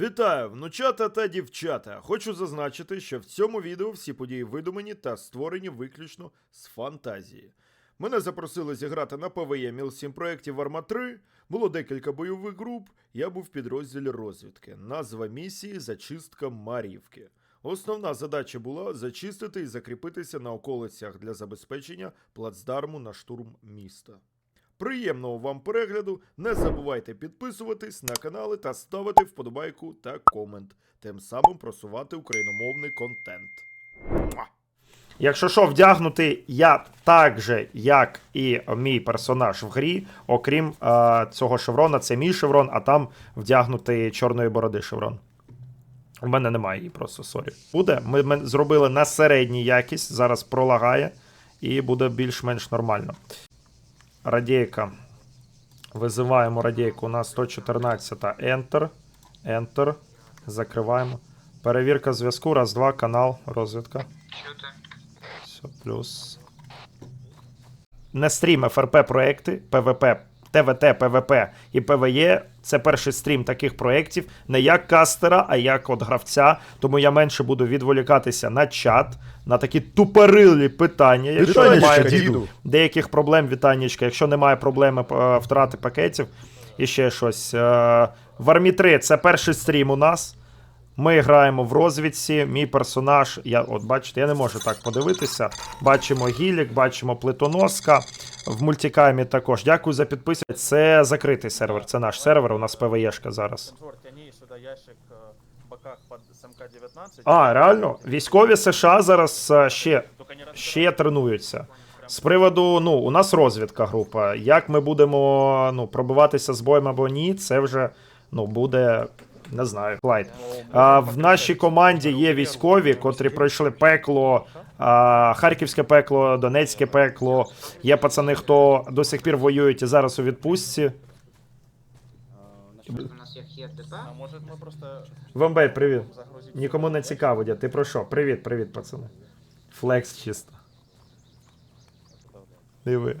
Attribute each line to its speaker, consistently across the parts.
Speaker 1: Вітаю, внучата та дівчата. Хочу зазначити, що в цьому відео всі події видумані та створені виключно з фантазії. Мене запросили зіграти на ПВЕ Міл-7 проєкті Варма 3. Було декілька бойових груп. Я був в підрозділі розвідки. Назва місії Зачистка Мар'ївки. Основна задача була зачистити і закріпитися на околицях для забезпечення плацдарму на штурм міста. Приємного вам перегляду. Не забувайте підписуватись на канали та ставити вподобайку та комент, тим самим просувати україномовний контент. Якщо що, вдягнутий я так же, як і мій персонаж в грі, окрім е, цього шеврона, це мій шеврон, а там вдягнутий чорної бороди шеврон. У мене немає її просто, сорі. Буде. Ми, ми зробили на середній якість, зараз пролагає, і буде більш-менш нормально. Радійка. Визиваємо радійку. У нас 114 Enter. Enter. Закриваємо. Перевірка зв'язку. Раз, два, канал, розвідка. Все, плюс. Не стрім ФРП проекти, ПВП, ТВТ, ПВП і ПВЕ. Це перший стрім таких проєктів, не як кастера, а як от гравця. Тому я менше буду відволікатися на чат, на такі тупорилі питання. Якщо немає
Speaker 2: діду.
Speaker 1: деяких проблем, вітаннячка, якщо немає проблеми е, втрати пакетів і ще щось. Е, в Армі 3 це перший стрім у нас. Ми граємо в розвідці. Мій персонаж, я от бачите, я не можу так подивитися. Бачимо гілік, бачимо плитоноска. В мультикамі також. Дякую за підписку. Це закритий сервер. Це наш сервер. У нас ПВЕшка зараз.
Speaker 3: СМК-19.
Speaker 1: А, реально? Військові США зараз е, ще, ще тренуються. З приводу, ну, у нас розвідка група. Як ми будемо ну, пробиватися з боєм або ні, це вже ну, буде. Не знаю, лайт. А, в нашій команді є військові, котрі пройшли пекло, харківське пекло, донецьке пекло. Є пацани, хто до сих пір воюють і зараз у відпустці.
Speaker 4: У нас є ДП.
Speaker 3: А
Speaker 1: Вамбей, привіт. Нікому не цікаво, дядь. Ти про що? Привіт, привіт, пацани. Флекс чисто. Диви.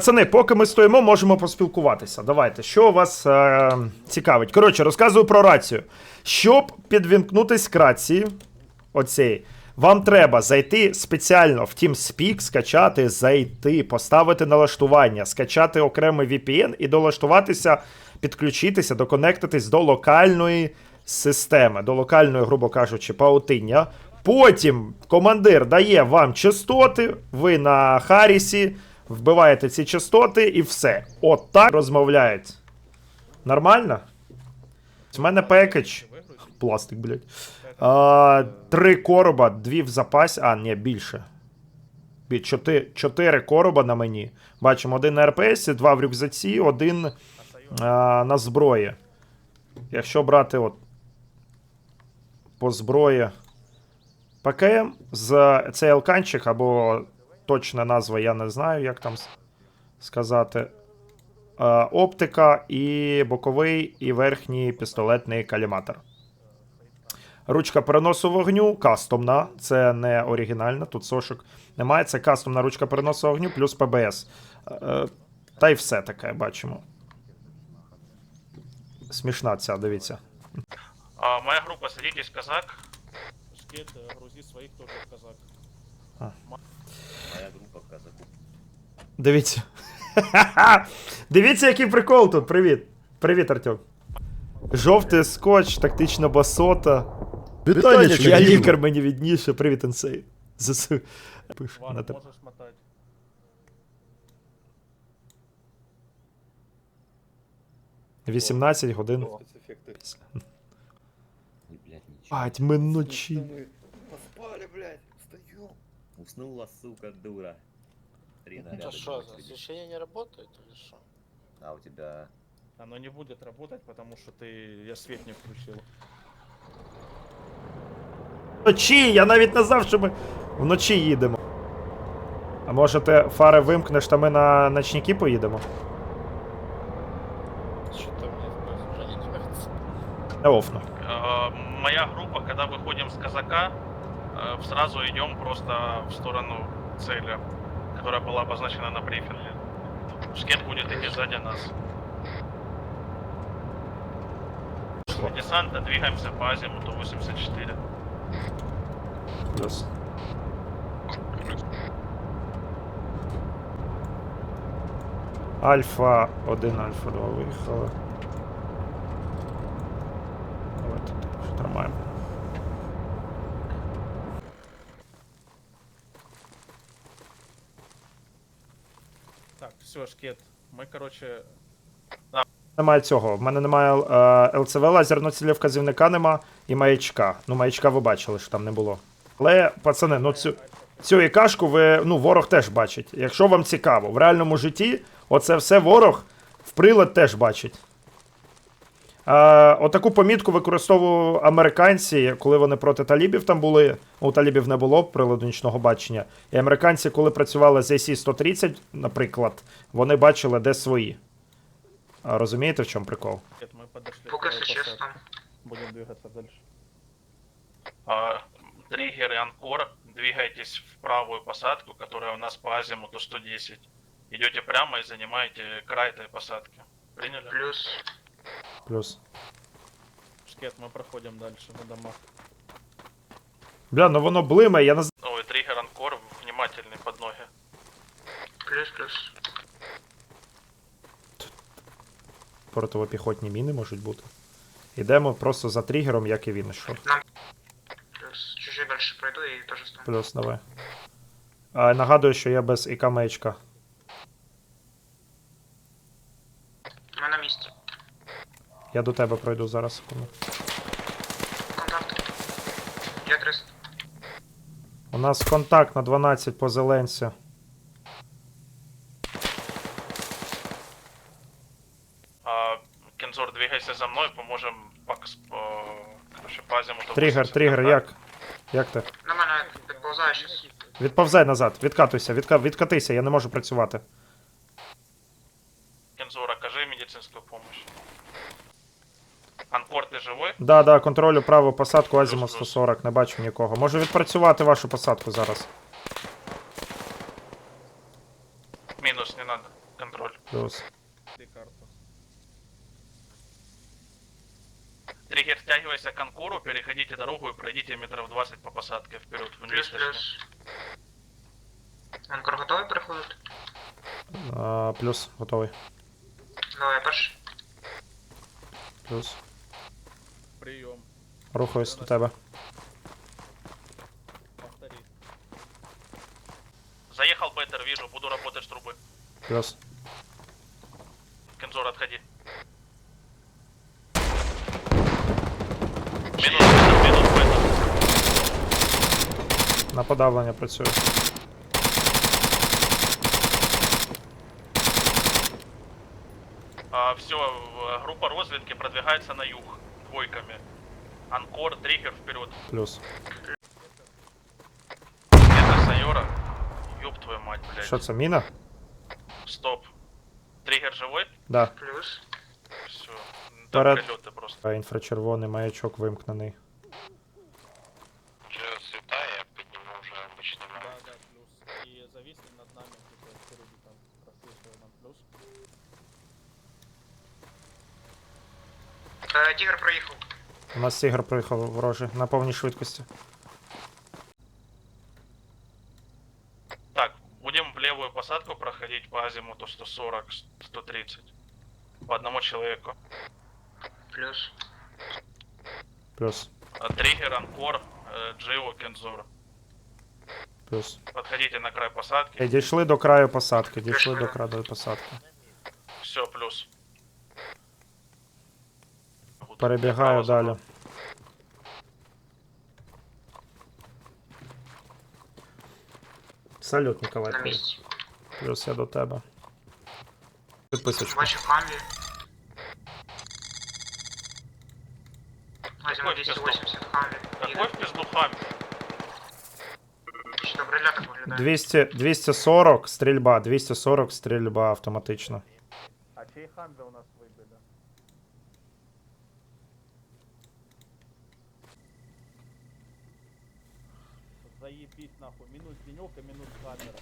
Speaker 1: Пацани, поки ми стоїмо, можемо поспілкуватися. Давайте, що вас е, цікавить? Коротше, розказую про рацію. Щоб підвімкнутись к рації, оцей, вам треба зайти спеціально в TeamSpeak, скачати, зайти, поставити налаштування, скачати окремий VPN і долаштуватися, підключитися, доконектитись до локальної системи, до локальної, грубо кажучи, паутиння. Потім командир дає вам частоти, ви на Харрісі вбиваєте ці частоти і все. От так розмовляють. Нормально? У мене пекедж. Пластик, блядь. А, три короба, дві в запасі. А, ні, більше. Бі- Чотири, чотири короба на мені. Бачимо, один на РПС, два в рюкзаці, один а, на зброї. Якщо брати от по зброї ПКМ з цей алканчик або точна назва, я не знаю, як там сказати. Е, оптика і боковий і верхній пістолетний каліматор. Ручка переносу вогню кастомна, це не оригінальна, тут сошок немає. Це кастомна ручка переносу вогню плюс ПБС. Е, та й все таке бачимо. Смішна ця, дивіться.
Speaker 5: А, моя группа, садитесь, казак.
Speaker 3: Шкет, э, грузи своих тоже в казак.
Speaker 2: Моя група казаку.
Speaker 1: Дивіться. Дивіться, який прикол тут. Привіт. Привіт, Артем. Жовтий скотч, тактична басота.
Speaker 2: Вітанечка,
Speaker 1: Я
Speaker 2: діду.
Speaker 1: лікар мені відніше. Привіт, Енсей. ЗСУ. Пишу на тебе.
Speaker 3: мотать.
Speaker 1: Ну, 18 годин.
Speaker 2: Ой, блядь,
Speaker 1: ми ночі.
Speaker 2: Поспали, блядь, встаем. Уснула, сука, дура. Три наряда.
Speaker 6: А что,
Speaker 2: ночью.
Speaker 6: освещение не работает или что?
Speaker 2: А у тебя...
Speaker 3: Оно не будет работать, потому что ты... Я свет не включил.
Speaker 1: Вночі, я навіть не знав, що ми вночі їдемо. А може ти фари вимкнеш, та ми на ночники поїдемо?
Speaker 6: Что-то мне уже не нравится.
Speaker 1: Не офну.
Speaker 5: Э, моя группа, когда выходим с казака, э, сразу идем просто в сторону цели. которая была обозначена на брифинге. Шкет будет идти сзади нас. Десанта, двигаемся по азимуту 84.
Speaker 1: Плюс. Альфа 1, Альфа 2 виїхали. Давайте так, тримаємо.
Speaker 3: Все, шкет. ми, коротше.
Speaker 1: Немає цього. В мене немає е, ЛЦВ лазерного цілевказівника нема і маячка. Ну, маячка ви бачили, що там не було. Але, пацани, ну цю, цю ікашку ви, ну, ворог теж бачить. Якщо вам цікаво, в реальному житті оце все ворог в прилад теж бачить. Е, отаку помітку використовували американці, коли вони проти талібів там були. У талібів не було приладу нічного бачення. І американці, коли працювали з AC-130, наприклад, вони бачили, де свої. А, Розумієте, в чому прикол?
Speaker 3: шкет, мы подошли.
Speaker 6: Пока
Speaker 3: к правой
Speaker 6: все
Speaker 3: посадке.
Speaker 6: честно.
Speaker 3: Будем двигаться дальше.
Speaker 5: А, Триггер и Анкор, двигайтесь в правую посадку, которая у нас по азимуту 110. Идете прямо и занимаете край этой посадки. Приняли?
Speaker 6: Плюс.
Speaker 1: Плюс.
Speaker 3: Шкет, мы проходим дальше на домах.
Speaker 1: Бля, ну воно блимає, я не знаю.
Speaker 5: Ой, триггер Анкор, внимательный под ноги.
Speaker 6: Плюс, плюс.
Speaker 1: Противопіхотні міни можуть бути. Ідемо просто за тригером, як і він йшов.
Speaker 6: Плюс. Чуть-чуть дальше пройду и тоже стану.
Speaker 1: Плюс, давай. А, нагадую, що я без ІК маячка. Я до тебе пройду зараз. секунду.
Speaker 6: Контакт. Я 300.
Speaker 1: У нас контакт на 12 по зеленцю.
Speaker 5: А, Кензор, двигайся за мной, поможем по, кс- по, короче, по азимуту.
Speaker 1: Тригер, тригер, як? Як ти?
Speaker 6: Нормально, я подползаю сейчас.
Speaker 1: Відповзай назад, відкатуйся, відка... відкатися, я не можу працювати. Да, да, контролю праву посадку Азімут
Speaker 5: Плюс, плюс.
Speaker 1: 140, не бачу нікого. Можу відпрацювати вашу посадку зараз.
Speaker 5: Минус, не надо. Контроль.
Speaker 1: Плюс.
Speaker 3: Ты карту.
Speaker 5: Триггер, втягивайся к Анкору, переходите дорогу и пройдите метров 20 по посадке вперед вниз.
Speaker 6: Плюс,
Speaker 5: точнее.
Speaker 6: плюс. Анкор готовий переходити?
Speaker 1: А, плюс, готовий.
Speaker 6: Давай, перший.
Speaker 1: Плюс.
Speaker 3: Прием.
Speaker 1: Рухаюсь до тебе.
Speaker 3: Повтори.
Speaker 5: Заехал Беттер, вижу, буду работать с трубы.
Speaker 1: Плюс.
Speaker 5: Кензор, отходи. Минус Беттер, минус Беттер.
Speaker 1: На подавлення працюю.
Speaker 5: А, все, группа разведки продвигается на юг двойками. Анкор, триггер вперед.
Speaker 1: Плюс.
Speaker 5: Это Сайора. Ёб твою мать, блядь.
Speaker 1: Що це, міна?
Speaker 5: Стоп. Триггер живой?
Speaker 1: Да.
Speaker 6: Плюс.
Speaker 5: Все.
Speaker 1: Перед-
Speaker 5: Там прилеты просто.
Speaker 1: А, Інфрачервоний маячок вимкнений.
Speaker 6: Тігр проїхав.
Speaker 1: У нас тігр приїхав ворожий на повній швидкості.
Speaker 5: Так, будем в левую посадку проходить по азимуту 140-130. По одному человеку.
Speaker 6: Плюс.
Speaker 1: Плюс.
Speaker 5: Триггер, Анкор, э, Джио, Кензор.
Speaker 1: Плюс.
Speaker 5: Подходите на край посадки.
Speaker 1: Е, Дійшли до краю посадки, дійшли до краю посадки.
Speaker 5: Все, плюс.
Speaker 1: Перебігаю далі. Салют, Ніколай.
Speaker 6: На місці.
Speaker 1: Плюс я до тебе. Підписочку.
Speaker 6: Бачу хамві. Возьму 280 хамві.
Speaker 5: Какой пизду хам?
Speaker 6: Чи добре так виглядає?
Speaker 1: 200, 240 стрільба, 240 стрільба автоматично.
Speaker 3: А чей хамбе у нас выбили? заебись нахуй. Минус денек и минус камера.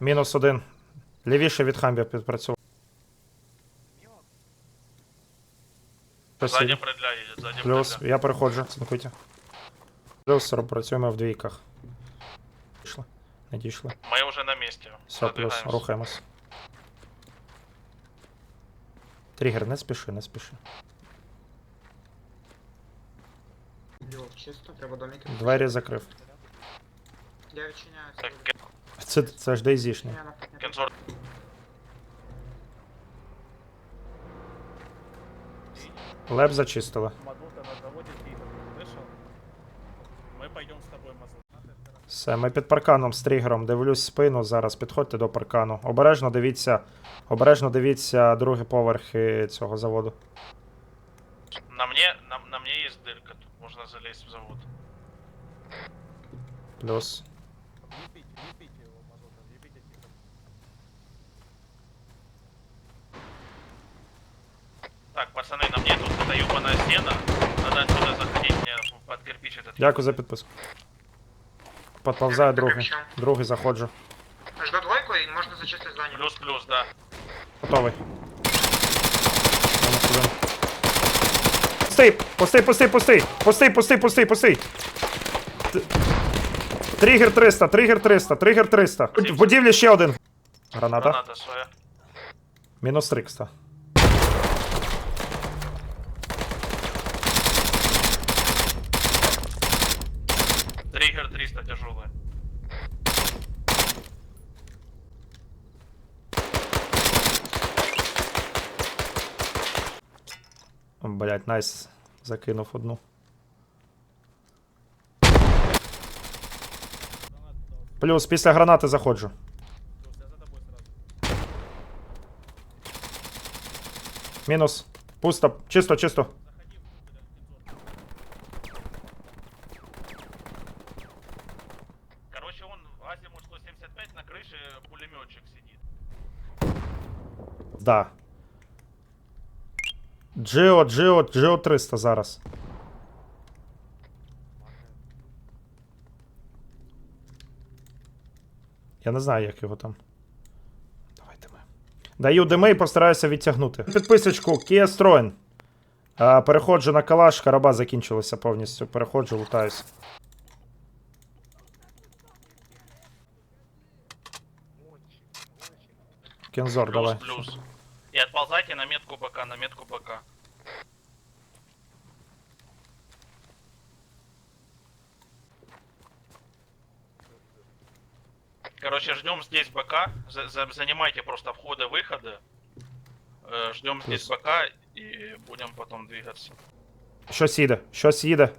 Speaker 1: Мінус один. Лівіше від хамбі підпрацював.
Speaker 5: Сзади продля їде, ззаді
Speaker 1: Плюс, я переходжу, смакуйте. Плюс працюємо в двійках. Пішли. Не дійшли.
Speaker 5: Ми вже на місці.
Speaker 1: Все, плюс, рухаємось. Тригер, не спіши, не спіши.
Speaker 6: Блок чисто, треба домики.
Speaker 1: Двері закрив.
Speaker 6: Я відчиняю.
Speaker 5: Так,
Speaker 1: Це, це ж дейзішні.
Speaker 6: Я на.
Speaker 5: Кензор,
Speaker 1: Леп зачистили.
Speaker 3: Мазута на заводе? Мы пойдем.
Speaker 1: Все, ми під парканом з тригером. Дивлюсь спину. Зараз підходьте до паркану. Обережно дивіться. Обережно дивіться другий поверх е, цього заводу.
Speaker 5: на мне, на, на мне есть дырка, тут можно залезть в завод.
Speaker 1: Плюс.
Speaker 3: Въебите, въебите его, Мазута, въебите тихо.
Speaker 5: Так, пацаны, на мне тут эта ебаная стена. Надо отсюда заходить мне под кирпич этот.
Speaker 1: Дякую за підписку. Подповзаю другий. Другий заходжу.
Speaker 6: Жду двойку і можна зачистити здання.
Speaker 5: Плюс-плюс, да.
Speaker 1: Готовий. Пустий! Пустий, пустий, пустий! Пустий, пустий, пустий, пустий! Тригер 300, тригер 300, тригер 300. В будівлі ще один. Граната.
Speaker 5: Граната своя.
Speaker 1: Мінус 300. Блять, найс. Закинув одну. Плюс, після гранати заходжу. Мінус. Пусто. Чисто, чисто.
Speaker 5: Короче, он в Азимут 175 на крыше пулеметчик сидит.
Speaker 1: Да. Джио, Джио, Джио 300 зараз. Я не знаю, як його там. Давайте ми. Даю дими і постараюся відтягнути. Підписочку Kia. А, переходжу на калаш, караба закінчилася повністю. Переходжу, лутаюсь. Кензор, давай.
Speaker 5: Плюс-плюс. И отползайте на метку БК, на метку БК. Короче, ждем здесь БК. За- за- занимайте просто входы-выходы. Э, ждем здесь
Speaker 1: Плюс.
Speaker 5: БК и будем потом двигаться.
Speaker 1: Щось їде, щось їде.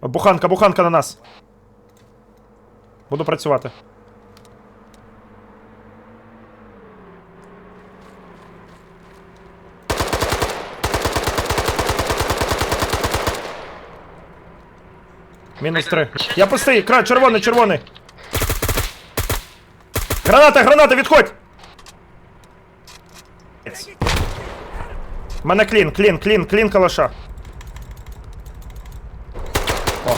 Speaker 1: Буханка, буханка на нас. Буду працювати. Мінус три. Я пустий, край, червоний, червоний. Граната, граната, відходь! У мене клін, клін, клін, клін калаша. О.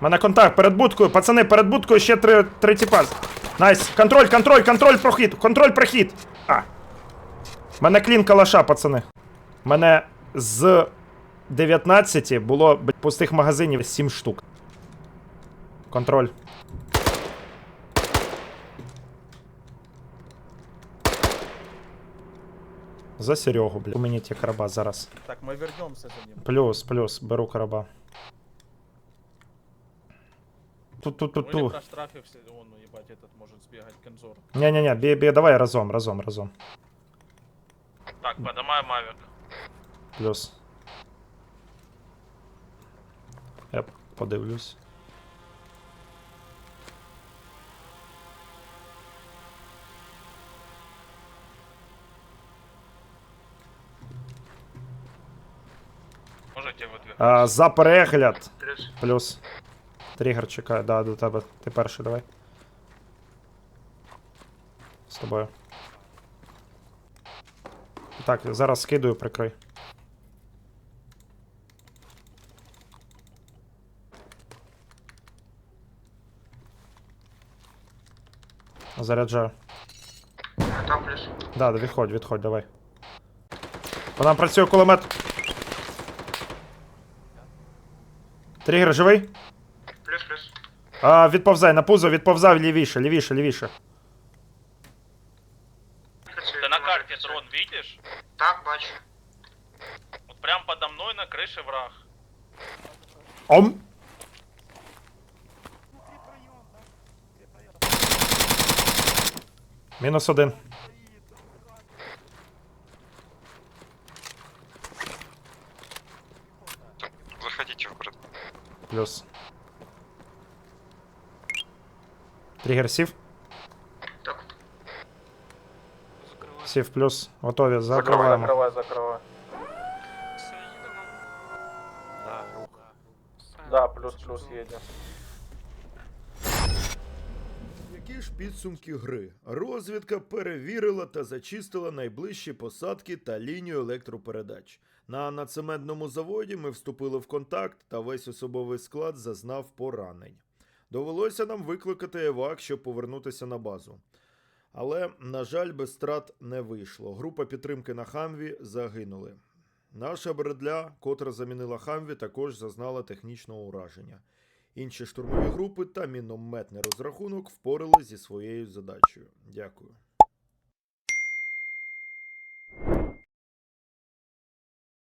Speaker 1: Мене контакт перед будкою. Пацани, перед будкою ще три, три тіпа. Найс. Контроль, контроль, контроль, прохід. Контроль, прохід. А. Мене клін калаша, пацани. У мене з 19 було пустих магазинів 7 штук. Контроль. За Серегу, блядь. У мені ті кораба зараз.
Speaker 3: Так, мы вернемся за ним.
Speaker 1: Плюс, плюс, беру.
Speaker 3: Ну или
Speaker 1: Ту-ту-ту-ту.
Speaker 3: проштрафився, он, ну, ебать, этот может сбегать, Кензор.
Speaker 1: Ні-ні-ні, бі, бі, давай разом, разом, разом.
Speaker 5: Так, поднимаем авик.
Speaker 1: Плюс. Я подивлюсь.
Speaker 5: Можете выдвигать.
Speaker 1: А, за перегляд.
Speaker 6: Плюс.
Speaker 1: Плюс. Тригер чекає, да, до тебе. Ти перший, давай. З тобою. Так, зараз скидую, прикрий. Заряджаю.
Speaker 6: Там плюс.
Speaker 1: Да, да, відходь, відходь, давай. По нам працює кулемет. Тригер живий?
Speaker 6: Плюс, плюс.
Speaker 1: А, відповзай на пузо, відповзай лівіше, лівіше, лівіше.
Speaker 5: Ты на карте дрон видишь?
Speaker 6: Так, бачу.
Speaker 5: Вот прям подо мной на крыше враг.
Speaker 1: Ом! Мінус один.
Speaker 4: Заходите в город.
Speaker 1: Плюс. Тригер сів.
Speaker 6: Так.
Speaker 1: Сів плюс. Готові.
Speaker 3: Закрывай,
Speaker 1: Закриваємо.
Speaker 3: закрывай, закрывай. Да, плюс-плюс едем.
Speaker 7: Ж підсумки гри? Розвідка перевірила та зачистила найближчі посадки та лінію електропередач. На нацементному заводі ми вступили в контакт, та весь особовий склад зазнав поранень. Довелося нам викликати евак, щоб повернутися на базу. Але, на жаль, без страт не вийшло. Група підтримки на Хамві загинули. Наша бредля, котра замінила Хамві, також зазнала технічного ураження. Інші штурмові групи та мінометний розрахунок впорали зі своєю задачею. Дякую.